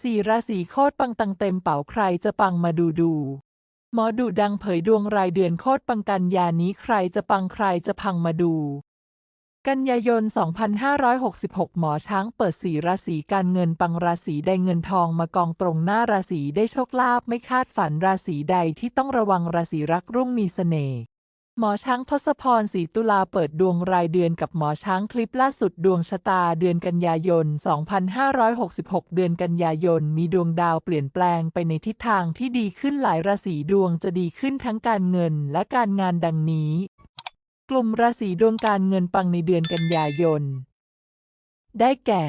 สี่ราศีโคตรปังตังเต็มเป๋าใครจะปังมาดูดู หมอดูดังเผยดวงรายเดือนโคตรปังกันยานี้ใครจะปังใครจะพังมาดู กันยายน 2566 หมอช้างเปิดสีราศีการเงินปังราศีใดเงินทองมากองตรงหน้าราศีได้โชคลาภไม่คาดฝันราศีใดที่ต้องระวังราศีรักรุ่งมีเสน่ห์ หมอช้างทศพรศรีตุลาเปิดดวงรายเดือนกับหมอช้างคลิปล่าสุดดวงชะตาเดือนกันยายน 2566 เดือนกันยายน มีดวงดาวเปลี่ยนแปลงไปในทิศทางที่ดีขึ้นหลายราศีดวงจะดีขึ้นทั้งการเงินและการงานดังนี้ กลุ่มราศีดวงการเงินปังในเดือนกันยายน ได้แก่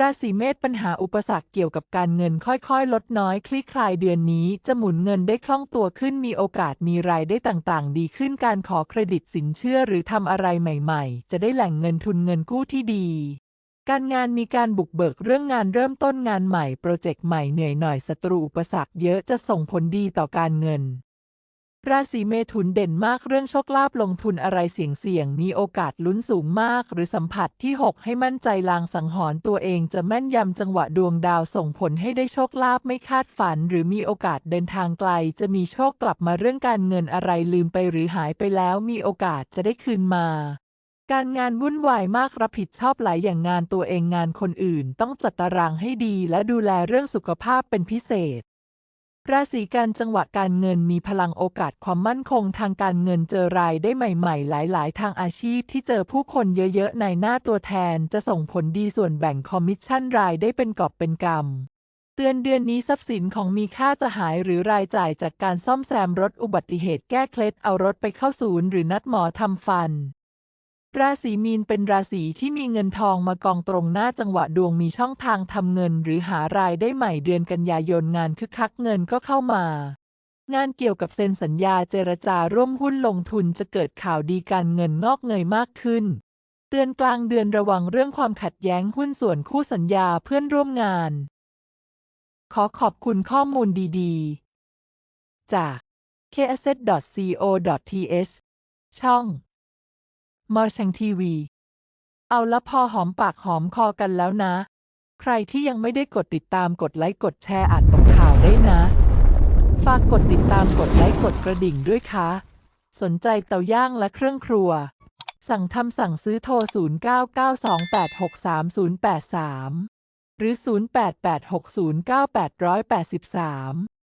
ราศีเมษปัญหาอุปสรรคเกี่ยวกับการเงินค่อยๆ ลดน้อยคลี่คลายเดือนนี้ จะหมุนเงินได้คล่องตัวขึ้นมีโอกาสมีรายได้ต่างๆ ดีขึ้นการขอเครดิตสินเชื่อหรือทำอะไรใหม่ๆ จะได้แหล่งเงินทุนเงินกู้ที่ดี การงานมีการบุกเบิกเรื่องงานเริ่มต้นงานใหม่โปรเจกต์ใหม่เหนื่อยหน่อยศัตรูอุปสรรคเยอะจะส่งผลดีต่อการเงิน ราศีเมถุนเด่นมากเรื่องโชคลาภลงทุนอะไรเสี่ยงๆ มีโอกาสลุ้นสูงมาก หรือสัมผัสที่ 6 ให้มั่นใจลางสังหรณ์ตัวเองจะแม่นยำจังหวะดวงดาวส่งผลให้ได้โชคลาภไม่คาดฝัน หรือมีโอกาสเดินทางไกล จะมีโชคกลับมาเรื่องการเงินอะไรลืมไปหรือหายไปแล้ว มีโอกาสจะได้คืนมาการงานวุ่นวายมากรับผิดชอบหลายอย่างงานตัวเองงานคนอื่น ต้องจัดตารางให้ดีและดูแลเรื่องสุขภาพเป็นพิเศษ ราศีกันจังหวะการเงินมีพลังโอกาสความมั่นคงทางการเงินเจอรายได้ใหม่ๆ หลายๆ ทางอาชีพที่เจอผู้คนเยอะๆ ในหน้าตัวแทนจะส่งผลดีส่วนแบ่งคอมมิชชั่นรายได้เป็นกอบเป็นกำเตือนเดือนนี้ทรัพย์สินของมีค่าจะหายหรือรายจ่ายจากการซ่อมแซมรถอุบัติเหตุแก้เคล็ดเอารถไปเข้าศูนย์หรือนัดหมอทำฟัน ราศีมีนเป็นราศีที่มีเงินทองมากองตรงหน้าจังหวะดวงมีช่องทางทำเงินหรือหารายได้ใหม่เดือนกันยายนงานคึกคักเงินก็เข้ามา งานเกี่ยวกับเซ็นสัญญาเจรจาร่วมหุ้นลงทุนจะเกิดข่าวดีการเงินงอกเงยมากขึ้น เตือนกลางเดือนระวังเรื่องความขัดแย้งหุ้นส่วนคู่สัญญาเพื่อนร่วมงาน ขอขอบคุณข้อมูลดีๆ จาก kasset.co.th ช่อง มอชังทีวี เอาละพอหอมปากหอมคอกันแล้วนะ ใครที่ยังไม่ได้กดติดตามกดไลค์กดแชร์อ่านตกข่าวได้นะ ฝากกดติดตามกดไลค์กดกระดิ่งด้วยค่ะ สนใจเตาย่างและเครื่องครัว สั่งทำสั่งซื้อโทร 0992863083 หรือ 0886098883